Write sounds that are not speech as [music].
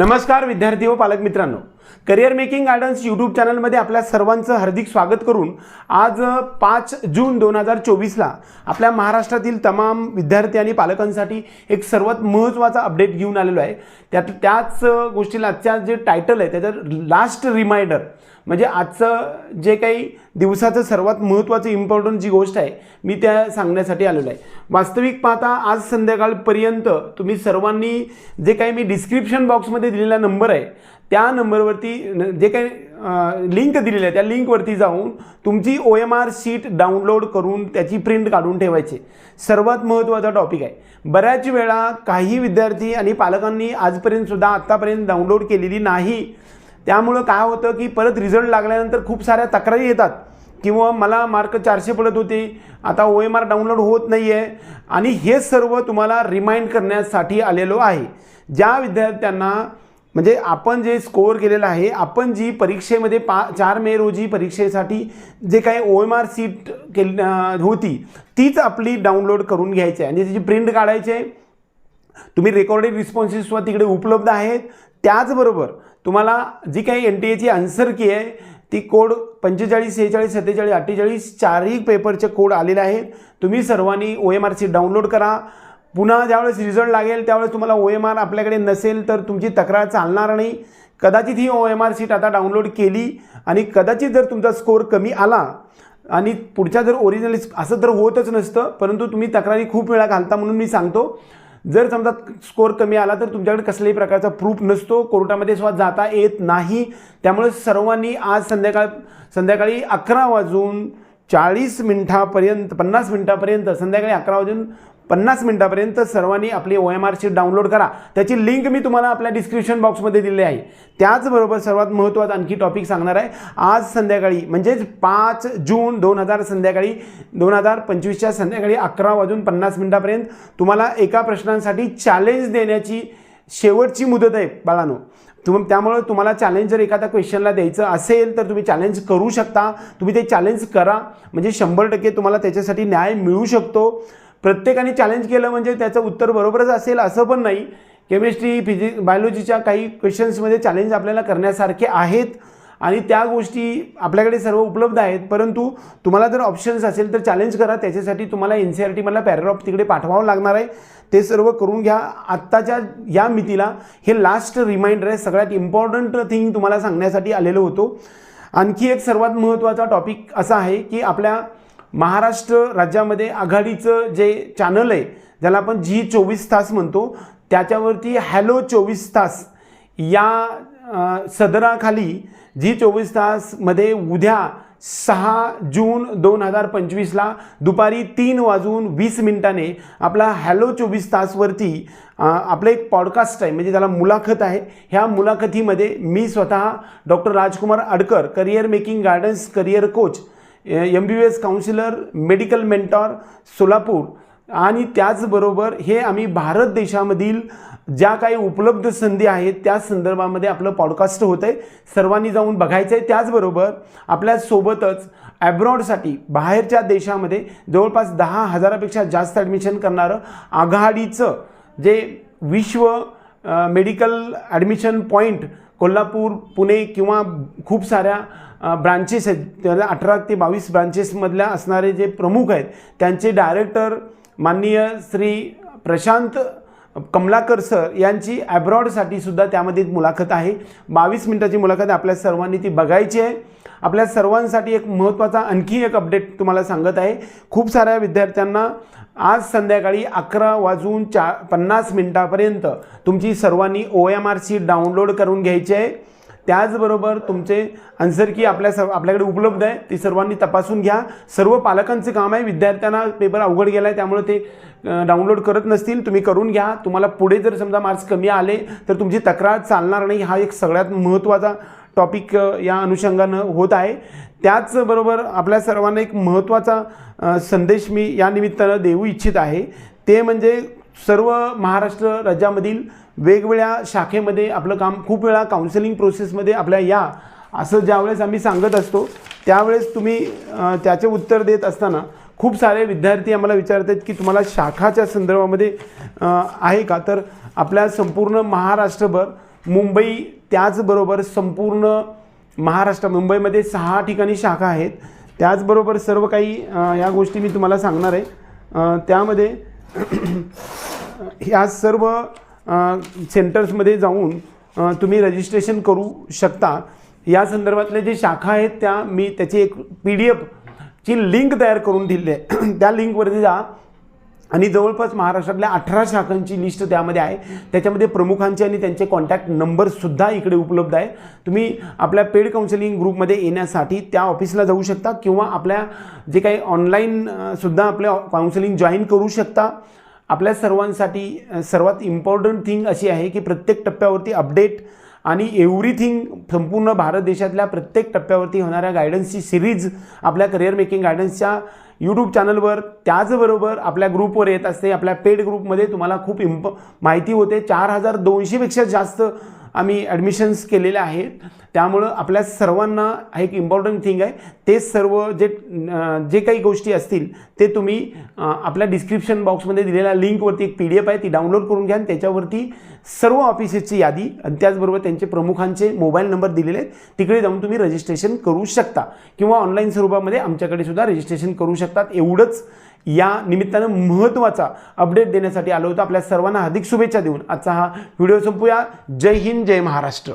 नमस्कार विद्यार्थी व पालक मित्रांनो. करिअर मेकिंग गार्डन्स यूट्यूब चॅनलमध्ये आपल्या सर्वांचं हार्दिक स्वागत करून आज पाच जून दोन हजार चोवीसला आपल्या महाराष्ट्रातील तमाम विद्यार्थी आणि पालकांसाठी एक सर्वात महत्त्वाचा अपडेट घेऊन आलेलो आहे. त्यात त्याच गोष्टीला आजच्या जे टायटल आहे त्याचं लास्ट रिमाइंडर म्हणजे आजचं जे काही दिवसाचं सर्वात महत्त्वाचं इम्पॉर्टंट जी गोष्ट आहे मी त्या सांगण्यासाठी आलेलो आहे. वास्तविक पाहता आज संध्याकाळपर्यंत तुम्ही सर्वांनी जे काही मी डिस्क्रिप्शन बॉक्समध्ये दिलेला नंबर आहे त्या नंबरवरती न- जे काही लिंक दिलेली आहे त्या लिंकवरती जाऊन तुमची O M R sheet download करून त्याची प्रिंट काढून ठेवायची. सर्वात महत्त्वाचा टॉपिक आहे. बऱ्याच वेळा काही विद्यार्थी आणि पालकांनी आजपर्यंत सुद्धा आत्तापर्यंत डाउनलोड केलेली नाही. त्यामुळं काय होतं की परत रिझल्ट लागल्यानंतर खूप साऱ्या तक्रारी येतात. किंवा मला मार्क चारशे पडत होते आता ओ एम आर डाउनलोड होत नाही आहे आणि हे सर्व तुम्हाला रिमाइंड करण्यासाठी आलेलो आहे. ज्या विद्यार्थ्यांना म्हणजे आपण जे स्कोअर केलेलं आहे आपण जी परीक्षेमध्ये पा चार मे रोजी परीक्षेसाठी जे काही ओ एम आर सीट केली होती तीच आपली डाउनलोड करून घ्यायची आहे. आणि त्याची प्रिंट काढायची आहे. तुम्ही रेकॉर्डेड रिस्पॉन्सेस सुद्धा तिकडे उपलब्ध आहेत. त्याचबरोबर तुम्हाला जी काही एन टी एची आन्सर की आहे ती कोड पंचेचाळीस सेहेचाळीस सत्तेचाळीस अठ्ठेचाळीस चारही पेपरचे कोड आलेले आहेत. तुम्ही सर्वांनी O M R sheet download करा. पुन्हा ज्यावेळेस रिझल्ट लागेल त्यावेळेस तुम्हाला ओ एम आर आपल्याकडे नसेल तर तुमची तक्रार चालणार नाही. कदाचित ही ओ एम आर सीट आता डाउनलोड केली आणि कदाचित जर तुमचा स्कोअर कमी आला आणि पुढच्या जर ओरिजिनल असं तर होतच नसतं परंतु तुम्ही तक्रारी खूप वेळा घालता म्हणून मी सांगतो. जर समजा स्कोअर कमी आला तर तुमच्याकडे कसल्याही प्रकारचा प्रूफ नसतो. कोर्टामध्ये सुद्धा जाता येत नाही. त्यामुळे सर्वांनी आज संध्याकाळ संध्याकाळी अकरा वाजून चाळीस मिनिटापर्यंत पन्नास मिनिटापर्यंत संध्याकाळी अकरा वाजून पन्नास मिनिटापर्यंत सर्वांनी आपली O M R sheet download करा. त्याची लिंक मी तुम्हाला आपल्या डिस्क्रिप्शन बॉक्समध्ये दिली आहे. त्याचबरोबर सर्वात महत्त्वाचा आणखी टॉपिक सांगणार आहे. आज संध्याकाळी म्हणजेच पाच जून दोन हजार संध्याकाळी दोन हजार पंचवीसच्या संध्याकाळी अकरा वाजून पन्नास मिनिटापर्यंत तुम्हाला एका प्रश्नांसाठी चॅलेंज देण्याची शेवटची मुदत आहे बाळानो. तुम त्यामुळं तुम्हाला चॅलेंज जर एखाद्या क्वेश्चनला द्यायचं असेल तर तुम्ही चॅलेंज करू शकता. तुम्ही ते चॅलेंज करा. म्हणजे शंभर टक्के तुम्हाला त्याच्यासाठी न्याय मिळू शकतो. प्रत्येकाने चॅलेंज केलं म्हणजे त्याचं उत्तर बरोबरच असेल असं पण नाही. केमिस्ट्री फिजिक्स बायोलॉजीच्या काही क्वेश्चन्समध्ये चॅलेंज आपल्याला करण्यासारखे आहेत आणि त्या गोष्टी आपल्याकडे सर्व उपलब्ध आहेत. परंतु तुम्हाला जर ऑप्शन्स असेल तर चॅलेंज करा. त्याच्यासाठी तुम्हाला एन सी आर टी मला पॅराग्राफ तिकडे पाठवावं लागणार आहे. ते सर्व करून घ्या. आत्ताच्या या मितीला हे लास्ट रिमाइंडर आहे. सगळ्यात इम्पॉर्टंट थिंग तुम्हाला सांगण्यासाठी आलेलो होतो. आणखी एक सर्वात महत्त्वाचा टॉपिक असा आहे की आपल्या महाराष्ट्र राज्यामध्ये आघाडीचं जे चॅनल आहे ज्याला आपण जी चोवीस तास म्हणतो त्याच्यावरती हॅलो चोवीस तास या सदराखाली जी चोवीस तासमध्ये उद्या सहा जून दोन हजार पंचवीसला दुपारी तीन वाजून वीस मिनिटाने आपला हॅलो चोवीस तासवरती आपलं एक पॉडकास्ट आहे म्हणजे त्याला मुलाखत आहे. ह्या मुलाखतीमध्ये मी स्वतः doctor Rajkumar Adkar career making guidance career coach M B B S counsellor medical mentor Solapur. आणि त्याचबरोबर हे आम्ही भारत देशामधील ज्या काही उपलब्ध संधी आहेत त्या संदर्भामध्ये आपलं पॉडकास्ट होतं आहे सर्वांनी जाऊन बघायचं आहे त्याचबरोबर आपल्यासोबतच ॲब्रॉडसाठी बाहेरच्या देशामध्ये जवळपास दहा हजारापेक्षा जास्त ॲडमिशन करणारं आघाडीचं जे Vishwa Medical Admission Point Kolhapur Pune किंवा खूप साऱ्या ब्रांचेस आहेत. अठरा ते बावीस ब्रांचेसमधल्या असणारे जे प्रमुख आहेत त्यांचे डायरेक्टर माननीय श्री प्रशांत कमलाकर सर यांची ॲब्रॉडसाठी सुद्धा त्यामध्ये मुलाखत आहे. बावीस मिनिटाची मुलाखत आपल्या सर्वांनी ती बघायची आहे. आपल्या सर्वांसाठी एक महत्त्वाचा आणखी एक अपडेट तुम्हाला सांगत आहे. खूप साऱ्या विद्यार्थ्यांना आज संध्याकाळी अकरा वाजून चा पन्नास मिनटापर्यंत तुमची सर्वांनी O M R sheet download करून घ्यायची आहे. त्याचबरोबर तुमचे आन्सर की आपल्या सर्व आपल्याकडे उपलब्ध आहे ती सर्वांनी तपासून घ्या. सर्व पालकांचं काम आहे विद्यार्थ्यांना पेपर अवघड गेला आहे त्यामुळे ते डाउनलोड करत नसतील. तुम्ही करून घ्या. तुम्हाला पुढे जर समजा मार्क्स कमी आले तर तुमची तक्रार चालणार नाही. हा एक सगळ्यात महत्त्वाचा टॉपिक या अनुषंगानं होत आहे. त्याचबरोबर आपल्या सर्वांना एक महत्त्वाचा संदेश मी या निमित्तानं देऊ इच्छित आहे. ते म्हणजे सर्व महाराष्ट्र राज्यामधील वेगवेगळ्या शाखेमध्ये आपलं काम खूप वेळा काउन्सिलिंग प्रोसेसमध्ये आपल्या या. असं ज्यावेळेस आम्ही सांगत असतो त्यावेळेस तुम्ही त्याचे उत्तर देत असताना खूप सारे विद्यार्थी आम्हाला विचारतात की तुम्हाला शाखाच्या संदर्भामध्ये आहे का? तर आपल्या संपूर्ण महाराष्ट्रभर मुंबई त्याचबरोबर संपूर्ण महाराष्ट्र मुंबईमध्ये सहा ठिकाणी शाखा आहेत. त्याचबरोबर सर्व काही या गोष्टी मी तुम्हाला सांगणार आहे. त्यामध्ये ह्या सर्व सेंटर्समध्ये जाऊन तुम्ही रजिस्ट्रेशन करू शकता. या संदर्भातले जे शाखा आहेत त्या मी त्याची एक पी डी एफची लिंक तयार करून दिली आहे. [clears throat] त्या लिंकवरती जा. आणि जवळपास महाराष्ट्रातल्या अठरा शाखांची लिस्ट त्यामध्ये आहे. त्याच्यामध्ये प्रमुखांचे आणि त्यांचे कॉन्टॅक्ट नंबरसुद्धा इकडे उपलब्ध आहे. तुम्ही आपल्या पेड काउन्सिलिंग ग्रुपमध्ये येण्यासाठी त्या ऑफिसला जाऊ शकता किंवा आपल्या जे काही ऑनलाईन सुद्धा आपल्या काउन्सिलिंग जॉईन करू शकता. आपल्या सर्वांसाठी सर्वात इम्पॉर्टंट थिंग अशी आहे की प्रत्येक टप्प्यावरती अपडेट आणि एव्हरीथिंग संपूर्ण भारत देशातल्या प्रत्येक टप्प्यावरती होणाऱ्या गायडन्सची सिरीज आपल्या करिअर मेकिंग गायडन्सच्या यूट्यूब चॅनलवर त्याचबरोबर आपल्या ग्रुपवर येत असते. आपल्या पेड ग्रुपमध्ये तुम्हाला खूप इम्प माहिती होते. चार हजार दोनशेपेक्षा जास्त आम्ही ॲडमिशन्स केलेले आहेत. त्यामुळं आपल्या सर्वांना हा एक इम्पॉर्टंट थिंग आहे. ते सर्व जे जे काही गोष्टी असतील ते तुम्ही आपल्या डिस्क्रिप्शन बॉक्समध्ये दिलेल्या लिंकवरती एक पी डी एफ आहे ती डाउनलोड करून घ्या आणि त्याच्यावरती सर्व ऑफिसेसची यादी आणि त्याचबरोबर त्यांचे प्रमुखांचे मोबाईल नंबर दिलेले आहेत. तिकडे जाऊन तुम्ही रजिस्ट्रेशन करू शकता. किंवा ऑनलाईन स्वरूपामध्ये आमच्याकडे सुद्धा रजिस्ट्रेशन करू शकतात. एवढंच या निमित्तानं महत्त्वाचा अपडेट देण्यासाठी आलो होतो. आपल्या सर्वांना हार्दिक शुभेच्छा देऊन आजचा हा व्हिडिओ संपूया. जय हिंद जय महाराष्ट्र.